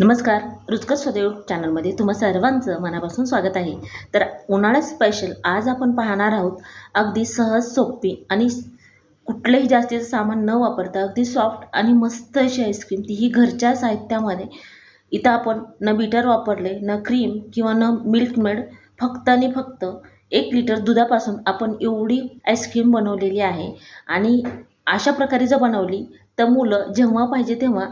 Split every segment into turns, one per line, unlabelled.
नमस्कार रुचकर स्वदेव चॅनलमध्ये तुम्हा सर्वांचं मनापासून स्वागत आहे. तर उन्हाळा स्पेशल आज आपण पाहणार आहोत अगदी सहज सोपी आणि कुठलंही जास्तीचं सामान न वापरता अगदी सॉफ्ट आणि मस्त अशी आईस्क्रीम ती ही घरच्या साहित्यामध्ये. इथं आपण न बीटर वापरले न क्रीम किंवा न मिल्क मेड फक्त आणि फक्त एक लिटर दुधापासून आपण एवढी आईस्क्रीम बनवलेली आहे. आणि अशा प्रकारे जर बनवली तर मुलं जेव्हा पाहिजे तेव्हा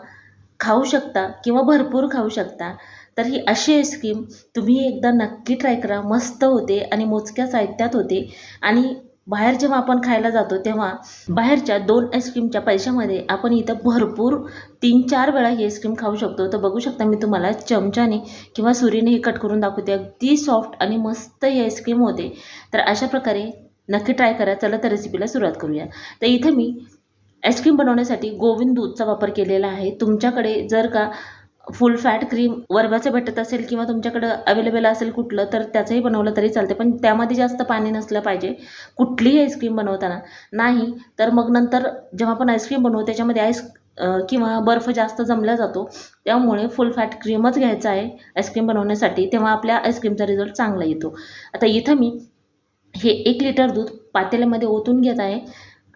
खाऊ शकता किंवा भरपूर खाऊ शकता. तर ही अशी आईस्क्रीम तुम्ही एकदा नक्की ट्राय करा. मस्त होते आणि मोजक्या साहित्यात होते. आणि बाहेर जेव्हा आपण खायला जातो तेव्हा बाहेरच्या दोन आईस्क्रीमच्या पैशामध्ये आपण इथं भरपूर तीन चार वेळा ही आईस्क्रीम खाऊ शकतो. तर बघू शकता मी तुम्हाला चमच्याने किंवा सुरीने हे कट करून दाखवते. अगदी सॉफ्ट आणि मस्त ही आईस्क्रीम होते. तर अशा प्रकारे नक्की ट्राय करा. चला तर रेसिपीला सुरुवात करूया. तर इथं मी आईस्क्रीम बनवण्यासाठी गोविंद दूधचा वापर केलेला आहे. तुमच्याकडे जर का फुल फॅट क्रीम वरव्याचं भेटत असेल किंवा तुमच्याकडं अवेलेबल असेल कुठलं तर त्याचंही बनवलं तरी चालते पण त्यामध्ये जास्त पाणी नसलं पाहिजे. कुठलीही आईस्क्रीम बनवताना. नाही तर मग नंतर जेव्हा आपण आईस्क्रीम बनवू त्याच्यामध्ये आईस किंवा बर्फ जास्त जमला जातो त्यामुळे फुल फॅट क्रीमच घ्यायचा आहे आईस्क्रीम बनवण्यासाठी तेव्हा आपल्या आईस्क्रीमचा रिझल्ट चांगला येतो. आता इथं मी हे एक लिटर दूध पातेल्यामध्ये ओतून घेत आहे.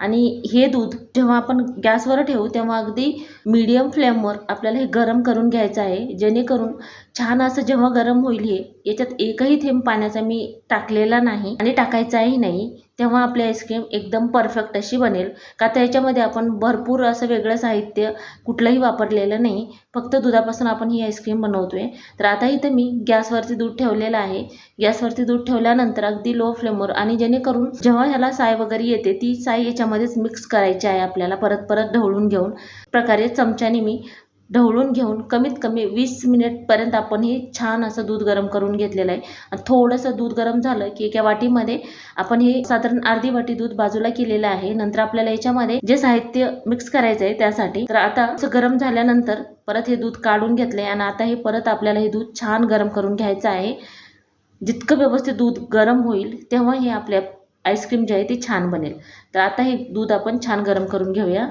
आणि हे दूध जेव्हा आपण गॅसवर ठेवू तेव्हा अगदी मीडियम फ्लेमवर आपल्याला हे गरम करून घ्यायचं आहे. जेणेकरून छान असं जेव्हा गरम होईल हे याच्यात एकही थेंब पाण्याचा मी टाकलेला नाही आणि टाकायचाही नाही. तेव्हा आपली आईस्क्रीम एकदम परफेक्ट अशी बनेल. का तर याच्यामध्ये आपण भरपूर असं वेगळं साहित्य कुठलंही वापरलेलं नाही. फक्त दुधापासून आपण ही आईस्क्रीम बनवतो आहे तर आता इथं मी गॅसवरती दूध ठेवलेलं आहे. गॅसवरती दूध ठेवल्यानंतर अगदी लो फ्लेमवर आणि जेणेकरून जेव्हा ह्याला साय वगैरे येते ती साय याच्यामध्येच मिक्स करायची आहे आपल्याला. परत परत ढवळून घेऊन. प्रकारे चमच्याने मी ढवळून घेऊन कमीत कमी वीस मिनिटपर्यंत आपण हे छान असं दूध गरम करून घेतलेलं आहे. आणि थोडंसं दूध गरम झालं की एका वाटीमध्ये आपण हे साधारण अर्धी वाटी दूध बाजूला केलेलं आहे. नंतर आपल्याला याच्यामध्ये जे साहित्य मिक्स करायचं आहे त्यासाठी तर आता असं गरम झाल्यानंतर परत हे दूध काढून घेतले आणि आता हे परत आपल्याला हे दूध छान गरम करून घ्यायचं आहे. जितकं व्यवस्थित दूध गरम होईल तेव्हा हे आपल्या आईस्क्रीम जे आहे ती छान बनेल. तर आता हे दूध आपण छान गरम करून घेऊया.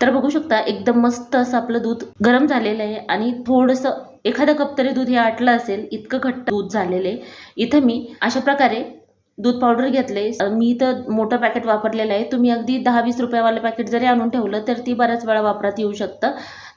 तर बघू शकता एकदम मस्त असं आपलं दूध गरम झालेलं आहे आणि थोडंसं एखादं कप तरी दूध हे आटलं असेल इतकं घट्ट दूध झालेलं आहे. इथं मी अशा प्रकारे दूध पावडर घेतले मी इथं मोठं पॅकेट वापरलेलं आहे. तुम्ही अगदी दहा वीस रुपयावालं पॅकेट जरी आणून ठेवलं तर ती बऱ्याच वेळा वापरात येऊ शकतं.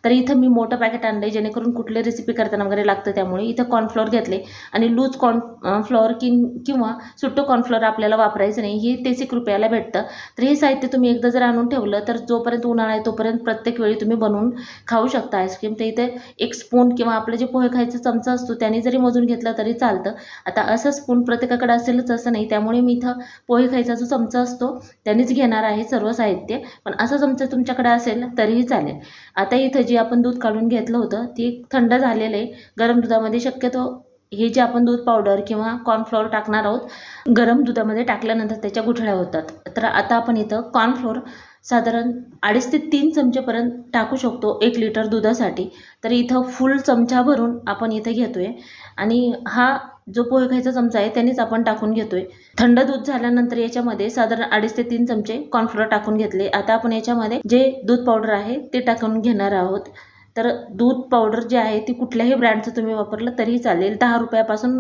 तर इथं मी मोठं पॅकेट आणलं जेणेकरून कुठले रेसिपी करताना वगैरे लागतं त्यामुळे. इथं कॉर्नफ्लोअर घेतले आणि लूज कॉर्न फ्लॉवर किन किंवा सुट्टं कॉर्नफ्लोअर आपल्याला वापरायचं नाही हे तेच एक रुपयाला भेटतं. तर हे साहित्य तुम्ही एकदा जर आणून ठेवलं तर जोपर्यंत उन्हाळा आहे तोपर्यंत प्रत्येक वेळी तुम्ही बनवून खाऊ शकता आईस्क्रीम तर इथे एक स्पून किंवा आपलं जे पोहे खायचं चमचा असतो त्याने जरी मोजून घेतला तरी चालतं. आता असं स्पून प्रत्येकाकडे असेलच असं नाही त्यामुळे मी इथं पोहे खायचा जो चमचा असतो त्यानेच घेणार आहे सर्व साहित्य. पण असा चमचा तुमच्याकडे असेल तरीही चालेल. आता इथं जे आपण दूध काढून घेतलं होतं ते थंड झालेलं आहे. गरम दुधामध्ये शक्यतो हे जे आपण दूध पावडर किंवा कॉर्नफ्लॉवर टाकणार आहोत गरम दुधामध्ये टाकल्यानंतर त्याच्या गुठळ्या होतात. तर आता आपण इथं कॉर्नफ्लोअर साधारण अडीच ते तीन चमचेपर्यंत टाकू शकतो एक लिटर दुधासाठी. तर इथं फुल चमचा भरून आपण इथं घेतो आहे आणि हा जो पोहे खायचा चमचा आहे त्यानेच आपण टाकून घेतोय. थंड दूध झाल्यानंतर याच्यामध्ये साधारण अडीच ते तीन चमचे कॉर्नफ्लोअर टाकून घेतले. आता आपण याच्यामध्ये जे दूध पावडर आहे ते टाकून घेणार आहोत. तर दूध पावडर जे आहे ती कुठल्याही ब्रँडचं तुम्ही वापरलं तरीही चालेल. दहा रुपयापासून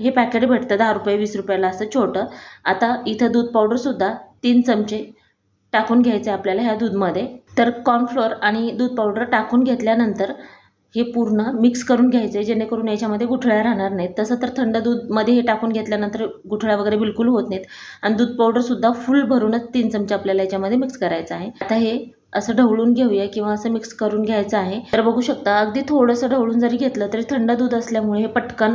हे पॅकेट भेटतं दहा रुपये वीस रुपयाला असं छोटं. आता इथं दूध पावडरसुद्धा तीन चमचे टाकून घ्यायचे आपल्याला ह्या दूधमध्ये. तर कॉर्नफ्लोअर आणि दूध पावडर टाकून घेतल्यानंतर हे पूर्ण मिक्स करून घ्यायचं आहे जेणेकरून याच्यामध्ये गुठळ्या राहणार नाहीत. तसं तर थंड दूधमध्ये हे टाकून घेतल्यानंतर गुठळ्या वगैरे बिलकुल होत नाहीत. आणि दूध पावडरसुद्धा फुल भरूनच तीन चमचे आपल्याला याच्यामध्ये मिक्स करायचं आहे. आता हे असं ढवळून घेऊया किंवा असं मिक्स करून घ्यायचं आहे. तर बघू शकता अगदी थोडंसं ढवळून जरी घेतलं तरी थंड दूध असल्यामुळे हे पटकन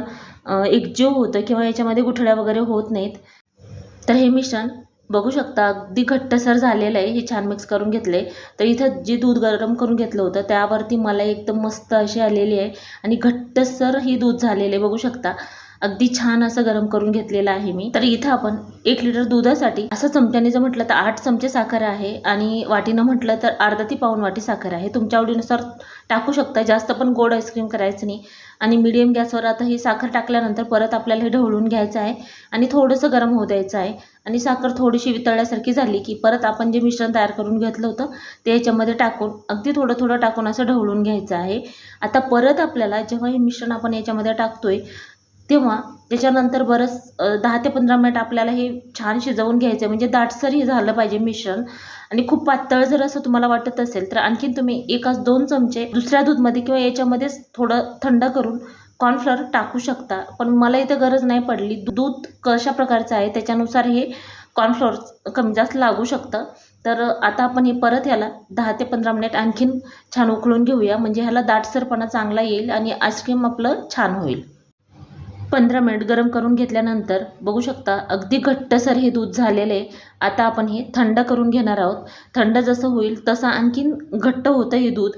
एकजीव होतं किंवा याच्यामध्ये गुठळ्या वगैरे होत नाहीत. तर हे मिश्रण बघू शकता अगदी घट्टसर झालेलं आहे हे छान मिक्स करून घेतले तर इथं जे दूध गरम करून घेतलं होतं त्यावरती मला एकदम मस्त अशी आलेली आहे. आणि घट्टसर ही दूध झालेले बघू शकता. अगदी छान असं गरम करून घेतलेलं आहे मी. तर इथं आपण एक लिटर दुधासाठी असं चमच्याने जर म्हटलं तर आठ चमचे साखर आहे आणि वाटीनं म्हटलं तर अर्धा ते पाऊन वाटी साखर आहे. तुमच्या आवडीनुसार टाकू शकता. जास्त पण गोड आईस्क्रीम करायचं नाही. आणि मिडियम गॅसवर आता ही साखर टाकल्यानंतर परत आपल्याला हे ढवळून घ्यायचं आहे आणि थोडंसं गरम होऊ द्यायचं आहे. आणि साखर थोडीशी वितळल्यासारखी झाली की परत आपण जे मिश्रण तयार करून घेतलं होतं ते याच्यामध्ये टाकून अगदी थोडं थोडं टाकून असं ढवळून घ्यायचं आहे. आता परत आपल्याला जेव्हा हे मिश्रण आपण याच्यामध्ये टाकतोय तेव्हा त्याच्यानंतर बरंच दहा ते पंधरा मिनिट आपल्याला हे छान शिजवून घ्यायचं आहे म्हणजे दाटसर हे झालं पाहिजे मिश्रण. आणि खूप पातळ जर असं तुम्हाला वाटत असेल तर आणखीन तुम्ही एकाच दोन चमचे दुसऱ्या दूधमध्ये किंवा याच्यामध्येच थोडं थंड करून कॉर्नफ्लॉवर टाकू शकता. पण मला इथं गरज नाही पडली. दूध कशा प्रकारचं आहे त्याच्यानुसार हे कॉर्नफ्लॉवर कमी जास्त लागू शकतं. तर आता आपण हे परत ह्याला दहा ते पंधरा मिनिट आणखीन छान उकळून घेऊया. म्हणजे ह्याला दाटसरपणा चांगला येईल आणि आईस्क्रीम आपलं छान होईल. पंधरा मिनिट गरम करून घेतल्यानंतर बघू शकता अगदी घट्टसर हे दूध झालेलं आहे. आता आपण हे थंड करून घेणार आहोत. थंड जसं होईल तसं आणखीन घट्ट होतं हे दूध.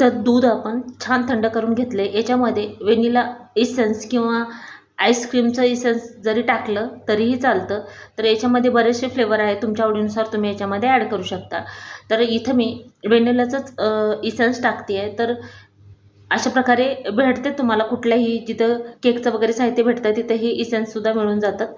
तर दूध आपण छान थंड करून घेतले याच्यामध्ये वेनिला इसेन्स किंवा आईस्क्रीमचं इसेन्स जरी टाकलं तरीही चालतं. तर याच्यामध्ये बरेचसे फ्लेवर आहेत. तुमच्या आवडीनुसार तुम्ही याच्यामध्ये ॲड करू शकता. तर इथं मी वेनिलाचंच इसेन्स टाकते आहे तर अशा प्रकारे भेटते तुम्हाला. कुठल्याही जिथं केकचं वगैरे साहित्य भेटतं तिथे हे इसेन्ससुद्धा मिळून जातात.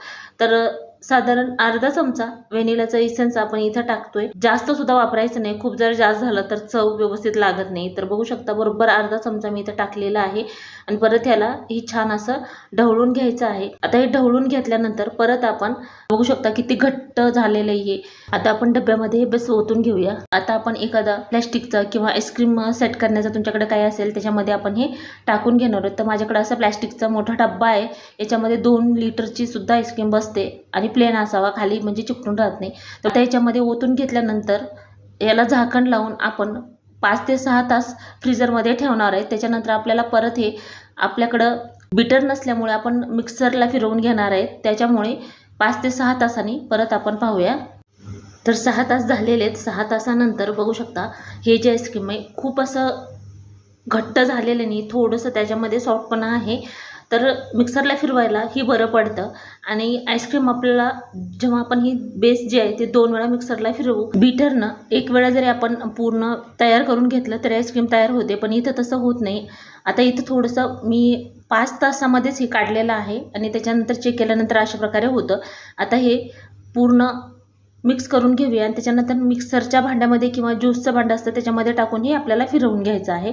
तर साधारण अर्धा चमचा व्हॅनिलाचा इसेन्स आपण इथं टाकतोय. जास्त सुद्धा वापरायचं नाही. खूप जर जास्त झालं तर चव व्यवस्थित लागत नाही. तर बघू शकता बरोबर अर्धा चमचा मी इथं टाकलेला आहे. आणि परत ह्याला ही छान असं ढवळून घ्यायचं आहे. आता हे ढवळून घेतल्यानंतर परत आपण बघू शकता किती घट्ट झालेलं आहे आता आपण डब्यामध्ये हे बस ओतून घेऊया. आता आपण एखादा प्लॅस्टिकचा किंवा आईस्क्रीम सेट करण्याचा तुमच्याकडे काय असेल त्याच्यामध्ये आपण हे टाकून घेणार आहोत. तर माझ्याकडे असा प्लॅस्टिकचा मोठा डब्बा आहे. याच्यामध्ये दोन लिटरची सुद्धा आईस्क्रीम बसते. आणि प्लेन असावा खाली म्हणजे चिकटून राहत नाही. तर त्याच्यामध्ये ओतून घेतल्यानंतर याला झाकण लावून आपण पाच ते सहा तास फ्रीजरमध्ये ठेवणार आहे. त्याच्यानंतर आपल्याला परत हे आपल्याकडं बिटर नसल्यामुळे आपण मिक्सरला फिरवून घेणार आहे. त्याच्यामुळे पाच ते सहा तासांनी परत आपण पाहूया. तर सहा तास झालेले आहेत. सहा तासानंतर बघू शकता हे जे आईस्क्रीम आहे खूप असं घट्ट झालेलं नाही. थोडंसं त्याच्यामध्ये सॉफ्टपणा आहे. तर मिक्सरला फिरवायला ही बरं पडतं. आणि आईस्क्रीम आपल्याला जेव्हा आपण ही बेस जे आहे ते दोन वेळा मिक्सरला फिरवू. बीटरनं एक वेळा जरी आपण पूर्ण तयार करून घेतलं तरी आईस्क्रीम तयार होते पण इथं तसं होत नाही. आता इथं थोडंसं मी पाच तासामध्येच हे काढलेलं आहे आणि त्याच्यानंतर चेक केल्यानंतर अशा प्रकारे होतं. आता हे पूर्ण मिक्स करून घेऊया आणि त्याच्यानंतर मिक्सरच्या भांड्यामध्ये किंवा ज्यूसचं भांडं असतं त्याच्यामध्ये टाकून हे आपल्याला फिरवून घ्यायचं आहे.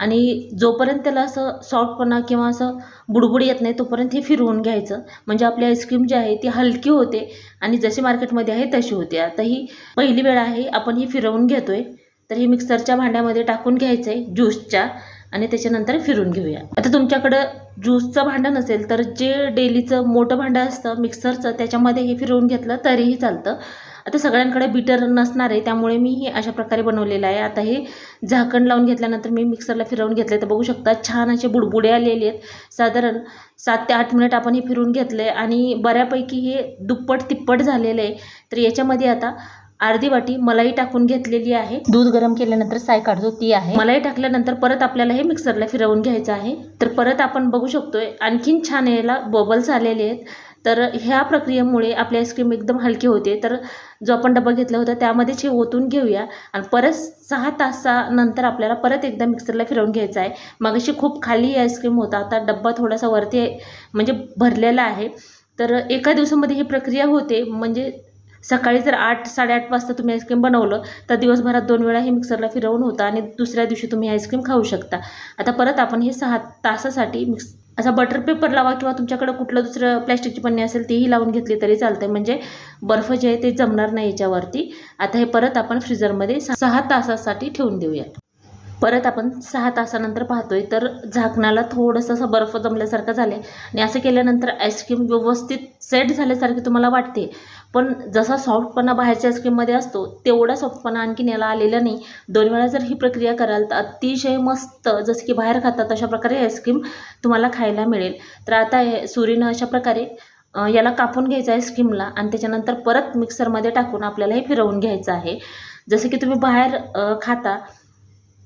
आणि जोपर्यंत त्याला असं सॉफ्टपणा किंवा असं बुडबुड येत नाही तोपर्यंत हे फिरवून घ्यायचं. म्हणजे आपली आईस्क्रीम जी आहे ती हलकी होते आणि जशी मार्केटमध्ये आहे तशी होते. आता ही पहिली वेळ आहे आपण ही फिरवून घेतो आहे तर हे मिक्सरच्या भांड्यामध्ये टाकून घ्यायचं आहे ज्यूसच्या आणि त्याच्यानंतर फिरून घेऊया. आता तुमच्याकडं ज्यूसचं भांडं नसेल तर जे डेलीचं मोठं भांडं असतं मिक्सरचं त्याच्यामध्ये हे फिरवून घेतलं तरीही चालतं. आता सगळ्यांकडे बीटर नसणार आहे त्यामुळे मी हे अशा प्रकारे बनवलेलं आहे. आता हे झाकण लावून घेतल्यानंतर मी मिक्सरला फिरवून घेतले तर बघू शकता छान असे बुडबुडे आलेले आहेत. साधारण सात ते आठ मिनिट आपण हे फिरून आहे आणि बऱ्यापैकी हे दुप्पट तिप्पट झालेलं आहे. तर याच्यामध्ये आता अर्धी वाटी मलाई टाकून घेतलेली आहे. दूध गरम केल्यानंतर साय काढतो ती आहे. मलाई टाकल्यानंतर परत आपल्याला हे मिक्सरला फिरवून घ्यायचं आहे. तर परत आपण बघू शकतोय आणखीन छान याला बबल्स आलेले आहेत. तर ह्या प्रक्रियेमुळे आपली आईस्क्रीम एकदम हलकी होते. तर जो आपण डबा घेतला होता त्यामध्येच हे ओतून घेऊया. आणि परत सहा तासानंतर आपल्याला परत एकदा मिक्सरला फिरवून घ्यायचं आहे. मग अशी खूप खाली आईस्क्रीम होता. आता डब्बा थोडासा वरती म्हणजे भरलेला आहे. तर एका दिवसामध्ये ही प्रक्रिया होते. म्हणजे सकाळी जर आठ साडेआठ वाजता तुम्ही आईस्क्रीम बनवलं तर दिवसभरात दोन वेळा हे मिक्सरला फिरवून होतं आणि दुसऱ्या दिवशी तुम्ही आईस्क्रीम खाऊ शकता. आता परत आपण हे सहा तासासाठी मिक्स असा बटर पेपर लावा किंवा तुमच्याकडं कुठलं दुसरं प्लॅस्टिकची पन्नी असेल तीही लावून घेतली तरी चालते म्हणजे बर्फ जे आहे ते जमणार नाही याच्यावरती. आता हे परत आपण फ्रीजरमध्ये सहा तासासाठी ठेवून देऊया परत आपण सहा तासानंतर पाहतोय तर झाकणाला थोडंसं असं बर्फ जमल्यासारखं झालं आहे आणि असं केल्यानंतर आईस्क्रीम व्यवस्थित सेट झाल्यासारखी तुम्हाला वाटते पण जसा सॉफ्टपणा बाहेरच्या आईस्क्रीममध्ये असतो तेवढा सॉफ्टपणा आणखीन याला आलेला नाही. दोन वेळा जर ही प्रक्रिया कराल तर अतिशय मस्त जसं की बाहेर खातात अशा प्रकारे आईस्क्रीम तुम्हाला खायला मिळेल. तर आता हे सुरीनं अशा प्रकारे याला कापून घ्यायचं आहे स्कीमला आणि त्याच्यानंतर परत मिक्सरमध्ये टाकून आपल्याला हे फिरवून घ्यायचं आहे. जसं की तुम्ही बाहेर खाता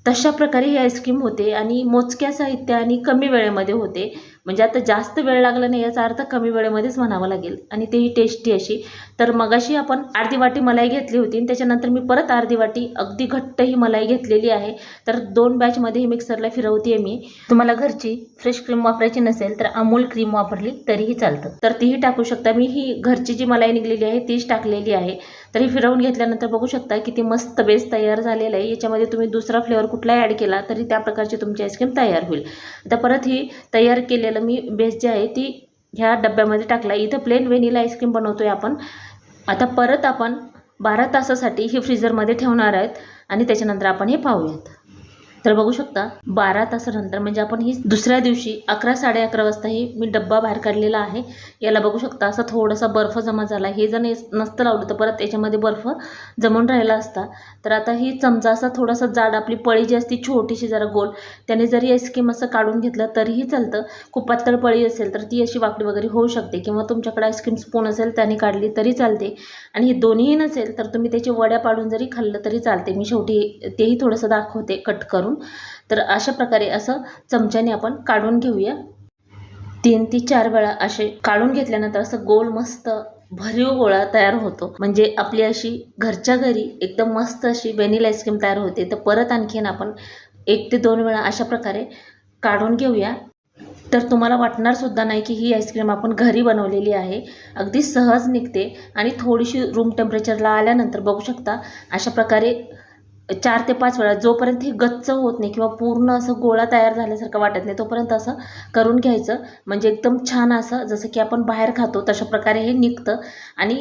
तशा प्रकारे ही आईस्क्रीम होते आणि मोजक्या साहित्य आणि कमी वेळेमध्ये होते. म्हणजे आता जास्त वेळ लागला नाही याचा अर्थ कमी वेळेमध्येच म्हणावं लागेल. आणि तेही टेस्टी अशी. तर मगाशी आपण अर्धी वाटी मलाई घेतली होती आणि त्याच्यानंतर मी परत अर्धी वाटी अगदी घट्ट ही मलाई घेतलेली आहे. तर दोन बॅचमध्ये ही मिक्सरला फिरवते मी. तुम्हाला घरची फ्रेश क्रीम वापरायची नसेल तर अमूल क्रीम वापरली तरीही चालतं. तर तीही टाकू शकता मी. ही घरची जी मलाई निघलेली आहे तीच टाकलेली आहे. तरी फिरवून घेतल्यानंतर बघू शकता किती मस्त बेस तयार झालेला आहे. याच्यामध्ये तुम्ही दुसरा फ्लेवर कुठलाही ॲड केला तरी त्या प्रकारची तुमची आईस्क्रीम तयार होईल. आता परत ही तयार केलेलं मी बेस जी आहे ती ह्या डब्यामध्ये टाकला इथं प्लेन व्हेनिला आईस्क्रीम बनवतो आहे आपण. आता परत आपण बारा तासासाठी ही फ्रीजरमध्ये ठेवणार आहेत आणि त्याच्यानंतर आपण हे पाहूयात. तर बघू शकता बारा तासानंतर म्हणजे आपण ही दुसऱ्या दिवशी अकरा साडे अकरा वाजता ही मी डब्बा बाहेर काढलेला आहे. याला बघू शकता असा थोडासा बर्फ जमा झाला. हे जर नसतं लावलं तर परत याच्यामध्ये बर्फ जमून राहिला असता. तर आता ही चमचा असा थोडासा जाड आपली पळी जी असती छोटीशी जरा गोल त्याने जरी आईस्क्रीम असं काढून घेतलं तरीही चालतं. खूप पातळ पळी असेल तर ती अशी वाकडी वगैरे होऊ शकते. किंवा तुमच्याकडे आईस्क्रीम स्पून असेल त्याने काढली तरी चालते. आणि हे दोन्हीही नसेल तर तुम्ही त्याची वड्या पाडून जरी खाल्लं तरी चालते. मी शेवटी तेही थोडंसं दाखवते कट करून. तर अशा प्रकारे असं चमच्याने आपण काढून घेऊया. तीन ते चार वेळा असे काढून घेतल्यानंतर असं गोल मस्त भरीव गोळा तयार होतो. म्हणजे आपली अशी घरच्या घरी एकदम मस्त अशी व्हॅनिला आईस्क्रीम तयार होते. तर परत आणखीन आपण एक ते दोन वेळा अशा प्रकारे काढून घेऊया. तर तुम्हाला वाटणार सुद्धा नाही की ही आईस्क्रीम आपण घरी बनवलेली आहे. अगदी सहज निघते आणि थोडीशी रूम टेम्परेचरला आल्यानंतर बघू शकता अशा प्रकारे चार ते पाच वेळा जोपर्यंत हे गच्च होत नाही किंवा पूर्ण असं गोळा तयार झाल्यासारखं वाटत नाही तोपर्यंत असं करून घ्यायचं. म्हणजे एकदम छान असं जसं की आपण बाहेर खातो तशा प्रकारे हे निघतं. आणि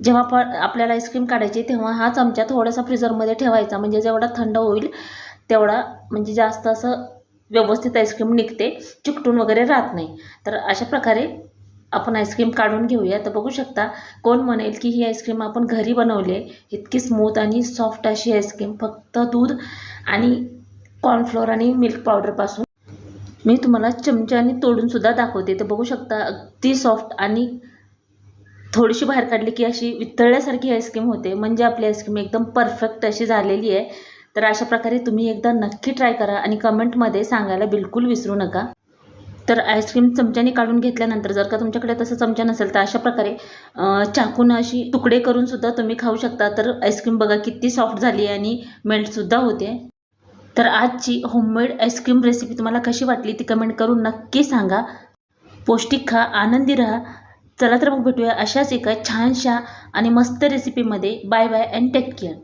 जेव्हा प आपल्याला आईस्क्रीम काढायची तेव्हा हा चमचा थोडासा फ्रीझरमध्ये ठेवायचा. म्हणजे जेवढा थंड होईल तेवढा म्हणजे जास्त असं व्यवस्थित आईस्क्रीम निघते चिकटून वगैरे राहत नाही. तर अशा प्रकारे आपण आईस्क्रीम काढून घेऊया. तर बघू शकता कोण म्हणेल की ही आईस्क्रीम आपण घरी बनवली आहे. इतकी स्मूथ आणि सॉफ्ट अशी आईस्क्रीम फक्त दूध आणि कॉर्नफ्लोअर आणि मिल्क पावडरपासून मी तुम्हाला चमच्याने तोडूनसुद्धा दाखवते. तर बघू शकता अगदी सॉफ्ट आणि थोडीशी बाहेर काढली की अशी वितळल्यासारखी आईस्क्रीम होते. म्हणजे आपली आईस्क्रीम एकदम परफेक्ट अशी झालेली आहे. तर अशा प्रकारे तुम्ही एकदा नक्की ट्राय करा आणि कमेंटमध्ये सांगायला बिलकुल विसरू नका. तर आईस्क्रीम चमच्याने काढून घेतल्यानंतर जर का तुमच्याकडे तसं चमचा नसेल तर अशा प्रकारे चाकून अशी तुकडे करूनसुद्धा तुम्ही खाऊ शकता. तर आईस्क्रीम बघा किती सॉफ्ट झाली आणि मेल्टसुद्धा होते. तर आजची होममेड आईस्क्रीम रेसिपी तुम्हाला कशी वाटली ती कमेंट करून नक्की सांगा. पौष्टिक खा आनंदी राहा. चला तर मग भेटूया अशाच एका छानशा आणि मस्त रेसिपीमध्ये bye bye and take care